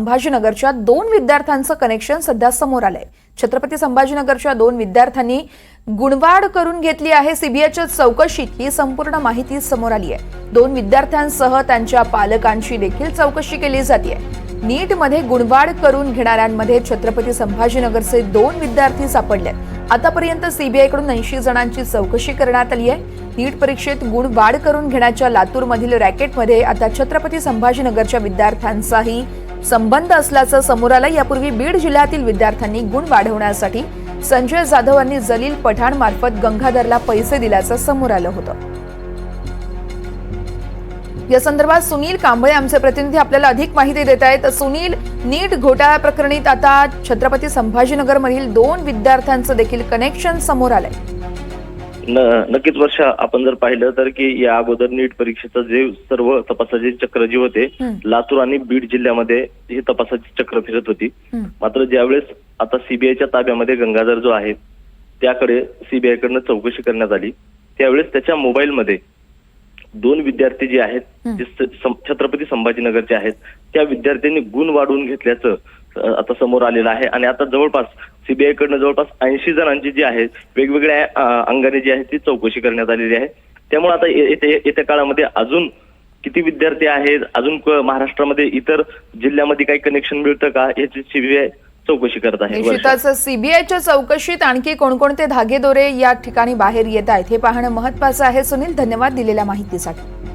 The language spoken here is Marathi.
संभाजीनगरच्या दोन विद्यार्थ्यांचं कनेक्शन सध्या समोर आलंय. छत्रपती संभाजीनगरच्या दोन विद्यार्थ्यांनी गुणवाढ करून घेतली आहे. सीबीआयच्या चौकशीत ही संपूर्ण माहिती समोर आली आहे. दोन विद्यार्थ्यांसह त्यांच्या पालकांची देखील चौकशी केली जाते. नीटमध्ये गुणवाढ करून घेणाऱ्यांमध्ये छत्रपती संभाजीनगरचे दोन विद्यार्थी सापडले आतापर्यंत सीबीआयकडून ऐंशी जणांची चौकशी करण्यात आली आहे. नीट परीक्षेत गुण वाढ करून घेण्याच्या लातूरमधील रॅकेटमध्ये आता छत्रपती संभाजीनगरच्या विद्यार्थ्यांचाही संबंध असल्याचं समोर आलं यापूर्वी बीड जिल्ह्यातील विद्यार्थ्यांनी गुण वाढवण्यासाठी संजय जाधव यांनी जलील पठाण मार्फत गंगाधरला पैसे दिल्याचं समोर आलं होतं. या संदर्भात सुनील कांबळे आमचे प्रतिनिधी आपल्याला अधिक माहिती देत आहेत. सुनील नीट घोटाळा प्रकरणी आता छत्रपती संभाजीनगर मधील दोन विद्यार्थ्यांचं देखील कनेक्शन समोर आलंय. नक्कीच वर्ष आपण जर पाहिलं तर की या अगोदर नीट परीक्षेचं जे सर्व तपासाचे चक्र जे होते. लातूर आणि बीड जिल्ह्यामध्ये ही तपासाची चक्र फिरत होती. मात्र ज्यावेळेस आता सीबीआयच्या ताब्यामध्ये गंगाधर जो आहे त्याकडे सीबीआय कडनं चौकशी करण्यात आली त्यावेळेस त्याच्या मोबाईलमध्ये दोन विद्यार्थी जे आहेत. जे छत्रपती संभाजीनगरचे आहेत त्या विद्यार्थ्यांनी गुण वाढवून घेतल्याचं आता समोर आलेलं आहे. आणि आता जवळपास सीबीआय कडनं जवळपास ऐंशी जणांची जी आहे वेगवेगळ्या अंगाने जी आहे ती चौकशी करण्यात आलेली आहे. त्यामुळे आता येत्या काळामध्ये अजून किती विद्यार्थी आहेत अजून महाराष्ट्रामध्ये इतर जिल्ह्यामध्ये काही कनेक्शन मिळतं का याची सीबीआय चौकशी करत आहे. निश्चितच सीबीआयच्या चौकशीत आणखी कोणकोणते धागेदोरे या ठिकाणी बाहेर येत आहेत हे पाहणं महत्वाचं आहे. सुनील धन्यवाद दिलेल्या माहितीसाठी.